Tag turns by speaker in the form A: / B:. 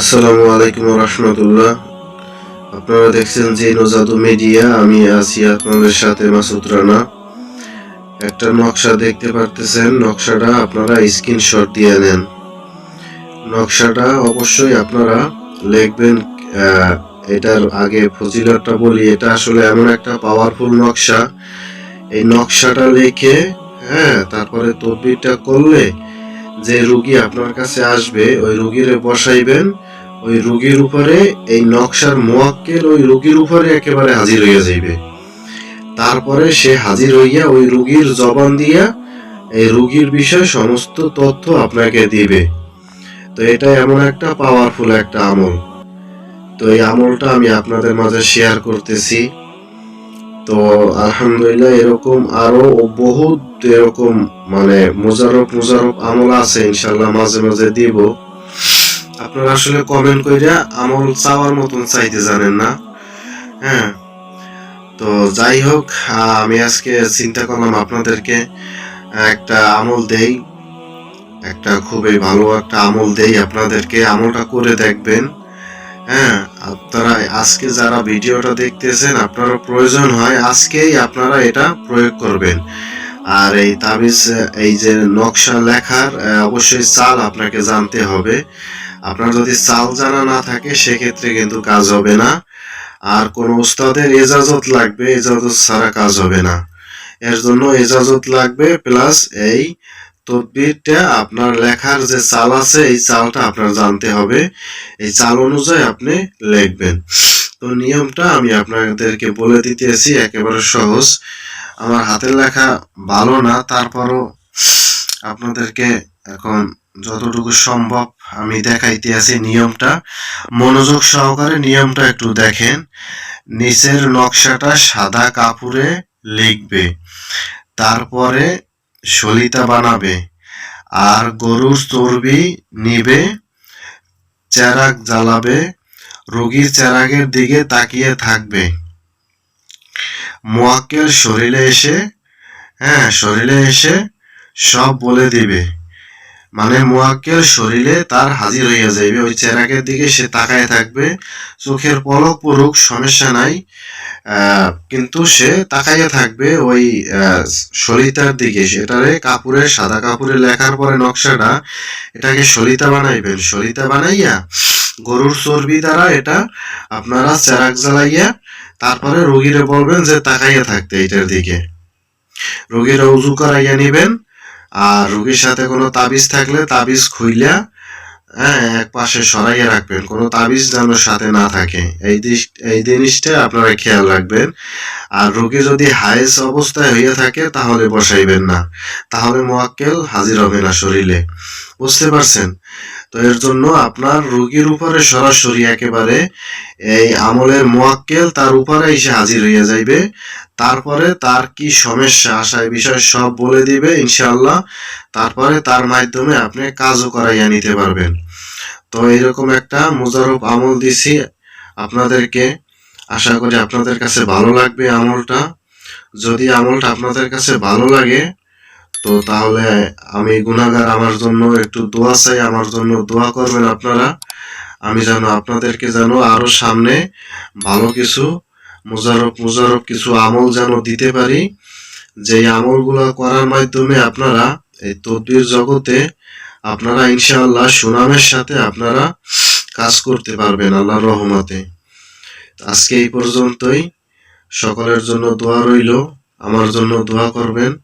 A: আসসালামু আলাইকুম রহমতুল্লাহ। আপনারা দেখছেন যে নজাদু মিডিয়া, আমি আছি আপনাদের সাথে মাসুদ রানা। একটা নকশা দেখতে পারতেছেন, নকশাটা আপনারা স্ক্রিনশট দিয়ে নেন। নকশাটা অবশ্যই আপনারা লিখবেন এটার আগে ফজিলতটা বলি, এটা আসলে এমন একটা পাওয়ারফুল নকশা। এই নকশাটা লিখে হ্যাঁ তারপরে তদবিরটা করলে যে রুগী আপনার কাছে আসবে, ওই রুগীর বসাইবেন। ওই রুগীর উপরে এই নকশার মোয়াক্কেল ওই রুগীর উপরে একেবারে হাজির হইয়া যাইবে। তারপরে সে হাজির হইয়া ওই রুগীর জবান দিয়া এই রুগীর বিষয়ে সমস্ত তথ্য আপনাকে দিবে। তো এটা এমন একটা পাওয়ারফুল একটা আমল। তো এই আমলটা আমি আপনাদের মাঝে শেয়ার করতেছি। তো আলহামদুলিল্লাহ এরকম আরও বহুত এরকম মানে মোজারফ মোজারফ আমল আছে ইনশাল্লাহ মাঝে মাঝে দিব। আপনারা আসলে কমেন্ট কইরা আমল চাওয়ার মতন চাইতে জানেন না। হ্যাঁ তো যাই হোক, আমি আজকে চিন্তা করলাম আপনাদেরকে একটা আমল দেই। একটা খুবই ভালো একটা আমল দেই আপনাদেরকে। আমলটা করে দেখবেন। হ্যাঁ আপনারা আজকে যারা ভিডিওটা দেখতেছেন আপনারা প্রয়োজন হয় আজকেই আপনারা এটা প্রয়োগ করবেন। আর এই তাবিজ, এই যে নকশা লেখার অবশ্যই চাল আপনাকে জানতে হবে। আপনার যদি চাল জানা না থাকে, সেক্ষেত্রে কিন্তু কাজ হবে না। আর কোন উস্তাদের এজাজত লাগবে, এজাজত ছাড়া কাজ হবে না। এর জন্য এজাজত লাগবে, প্লাস এই তদবিরটা আপনার লেখার যে চাল আছে, এই চালটা আপনার জানতে হবে। এই চাল অনুযায়ী আপনি লিখবেন। তো নিয়মটা আমি আপনাদেরকে বলে দিতেছি, একেবারে সহজ। আমার হাতের লেখা ভালো না, তারপরও আপনাদেরকে এখন যতটুকু সম্ভব আমি দেখাইতে আছি নিয়মটা। মনোযোগ সহকারে নিয়মটা একটু দেখেন। নিচের নকশাটা সাদা কাপড়ে লিখবে। তারপরে সলিতা বানাবে, আর গরুর চর্বি নিবে, চেরাগ জ্বালাবে, রোগীর চেরাগের দিকে তাকিয়ে থাকবে। মোয়াক্কেল শরীরে এসে হ্যাঁ শরীরে এসে সব বলে দিবে। মানে মোয়াক্কেল শরীরে তার হাজির হইয়া যাইবে। ওই চেরাগের দিকে সে তাকায় থাকবে। চোখের পলক পড়ুক সমস্যা নাই। কিন্তু সে তাকাইয়া থাকবে ওই আহ, সলিতার দিকে। সেটারে কাপড়ের সাদা কাপড়ে লেখার পরে নকশাটা এটাকে সলিতা বানাইবেন। সলিতা বানাইয়া গরুর চর্বি দ্বারা এটা আপনারা চেরাক জ্বালাইয়া তারপরে রোগীরে বলবেন যে তাকাইয়া থাকতে এটার দিকে। রোগীরা উজু করাইয়া নিবেন। আর রোগীর সাথে কোনো তাবিজ থাকলে তাবিজ খুইলা হ্যাঁ এক পাশে সরাইয়া রাখবেন। কোনো তাবিজ যেন সাথে না থাকে। এই এই জিনিসটা আপনারা খেয়াল রাখবেন। আর রোগী যদি হায়েস অবস্থায় হইয়া থাকে, তাহলে বসাইবেন না। তাহলে মোয়াক্কেল হাজির হবে না শরীরে। বুঝতে পারছেন? তো এর জন্য আপনার রোগীর উপরে সরাসরি একেবারে এই আমলের মোয়াক্কেল তার উপরে এসে হাজির হইয়া যাইবে। তারপরে তার কি সমস্যা আশায় বিষয় সব বলে দিবে ইনশাআল্লাহ। তারপরে তার মাধ্যমে আপনি কাজও করাইয়া নিতে পারবেন। তো এরকম একটা মুজারব আমল দিছি আপনাদেরকে। আশা করি আপনাদের কাছে ভালো লাগবে আমলটা। যদি আমলটা আপনাদের কাছে ভালো লাগে তো তাহলে আমি গুনাগার আমার জন্য একটু দোয়া চাই, আমার জন্য দোয়া করবেন আপনারা। আমি যেন আপনাদেরকে যেন আরও সামনে ভালো কিছু মুজারব মুজারব কিছু আমল যেন দিতে পারি। যে আমলগুলো করার মাধ্যমে আপনারা এই তদবির জগতে আপনারা ইনশাআল্লাহ সুনামের সাথে আপনারা কাজ করতে পারবেন আল্লাহর রহমতে। আজকে এই পর্যন্তই। সকলের জন্য দোয়া রইল। আমার জন্য দোয়া করবেন।